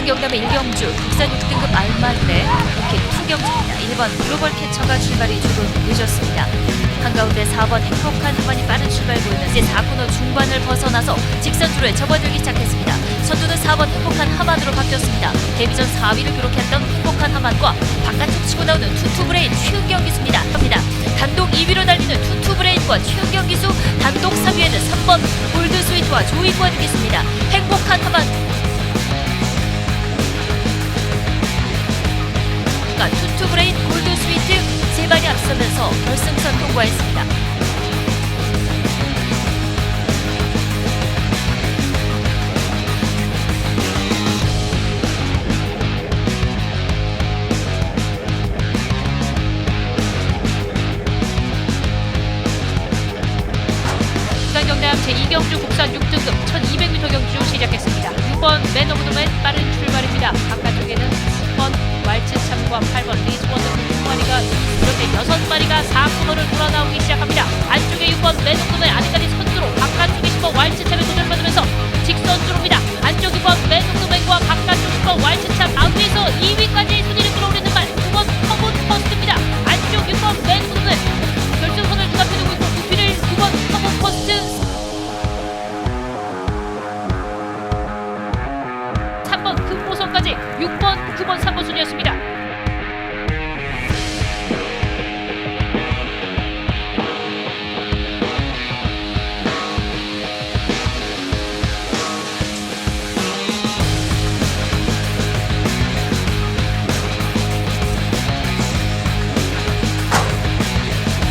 부산 경남의 일경주 국산 6등급 알만대 로켓 투경주입니다. 1번 글로벌 캐쳐가 출발이 조금 늦었습니다. 한가운데 4번 행복한 하만이 빠른 출발 이제 4코너 중반을 벗어나서 직선주로에 접어들기 시작했습니다. 선두는 4번 행복한 하만으로 바뀌었습니다. 데뷔전 4위를 기록했던 행복한 하만과 바깥쪽 치고 나오는 투투브레인 최은경 기수입니다. 갑니다. 단독 2위로 달리는 투투브레인과 최은경 기수 단독 3위에는 3번 골드스위트와 조이구안 기수입니다. 행복한 하만 투투브레인 골드 스위트 세 발이 앞서면서 결승선 통과했습니다. 경남 제2경주 국산 6등급 1200m 경주 시작했습니다. 6번 맨 오브 더맨 빠른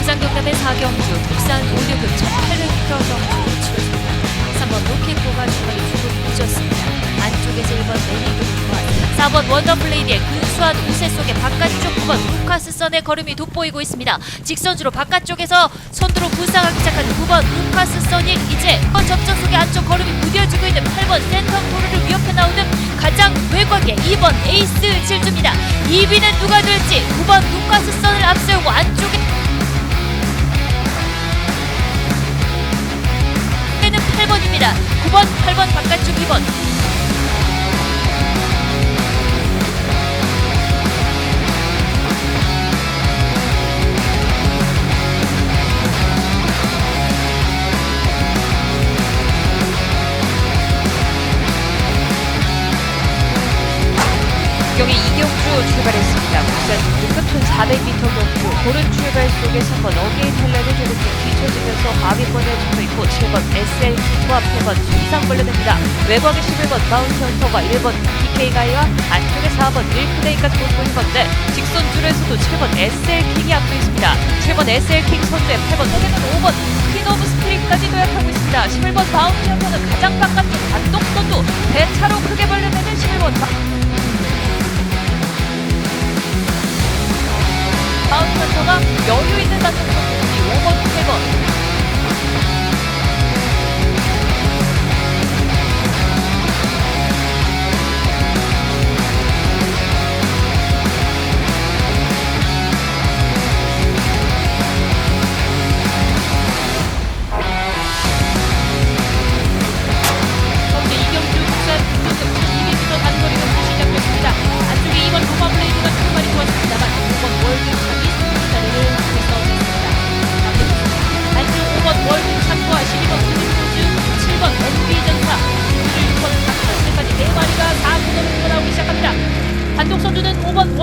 부산 경남의 4경주 국산 5류급 1800m 경주 치러집니다. 3번 로켓고가 출발이 조금 늦었습니다. 안쪽에서 1번 메리그룹과 4번 원더블레이드의 근수한 우세 속에 바깥쪽 9번 루카스 선의 걸음이 돋보이고 있습니다. 직선주로 바깥쪽에서 선두로 부상하기 시작한 9번 루카스 선이 이제 번 접전 속에 안쪽 걸음이 무뎌지고 있는 8번 센터 코르를 위협해 나오는 가장 외곽의 2번 에이스 질주입니다. 2위는 누가 될지 9번 루카스 선을 앞세우고 안쪽에 는 8번입니다. 9번, 8번 바깥쪽 2번. 경이 이경주 출발했습니다. 부산 6급 400m 경주 고른 출발 속에 3번 어게인 헬레를 조 7번 SL과 8번 이상벌레입니다. 외곽에 11번 마운트 헌터가 1번 PK가이와 안쪽에 4번 윌크데이까지 보고 있는 건데 직선 줄에서도 7번 SL킹이 앞서 있습니다. 7번 SL킹 선두에 8번 세계는 5번 퀸 오브 스프링까지 도약하고 있습니다. 11번 마운트 헌터는 가장 바깥쪽 단독 선두 대차로 크게 벌려내는 11번 마... 마운트먼터가 여유 있는 단독 선수이 5번, 8번.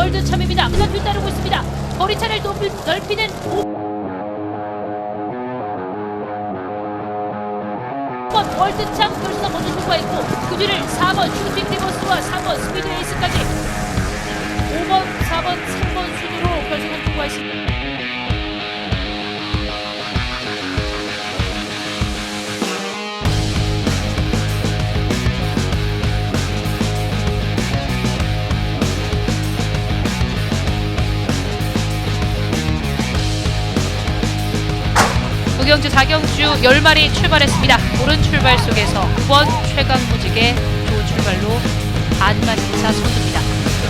월드 참입니다. 그가 뒤따르고 있습니다. 거리차를 높이, 넓히는 5번 월드참 결승 먼저 통과했고 그 뒤를 4번 슈팅 리버스와 3번 스피드 에이스까지 5번, 4번, 3번 순으로 결승을 통과했습니다. 우경주, 4경주 10마리 출발했습니다. 오른 출발 속에서 9번 최강무직의 좋은 출발로 반만차 선두입니다.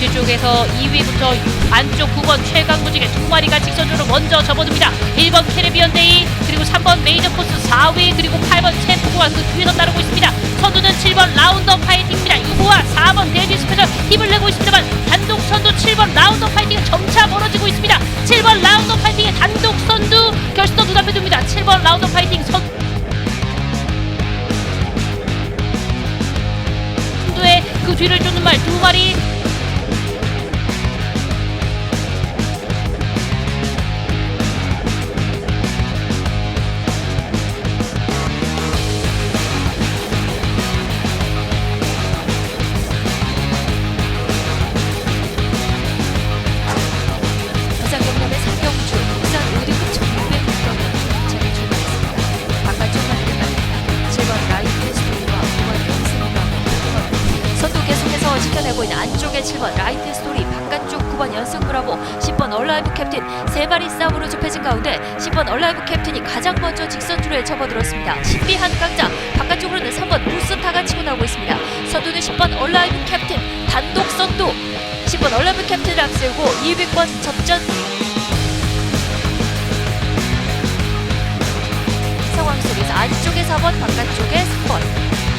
뒤쪽에서 2위부터 6, 안쪽 9번 최강무직의 2마리가 직선으로 먼저 접어듭니다. 1번 캐리비언 데이 그리고 3번 메이저포스 4위 그리고 8번 챔프가 그 뒤에서 따르고 있습니다. 선두는 7번 라운더 파이팅입니다. 2호와 4번 데이비스 패션 힘을 내고 있습니다만 단독 선두 7번 라운더 파이팅은 점차 멀어지 뛰고 있습니다. 7번 라운드 파이팅의 단독 선두 결승도 눈앞에 둡니다. 7번 라운드 파이팅 선두의 그 뒤를 쫓는 말 두 마리 안쪽에 7번 라이트 스토리 바깥쪽 9번 연승 브라보 10번 얼라이브 캡틴 세 마리 싸움으로 좁혀진 가운데 10번 얼라이브 캡틴이 가장 먼저 직선줄에 접어들었습니다. 신비 한강자 바깥쪽으로는 3번 무스타가 치고 나오고 있습니다. 선두는 10번 얼라이브 캡틴 단독 선두 10번 얼라이브 캡틴을 앞세우고 200번 접전 상황 속에서 안쪽에 4번 바깥쪽에 3번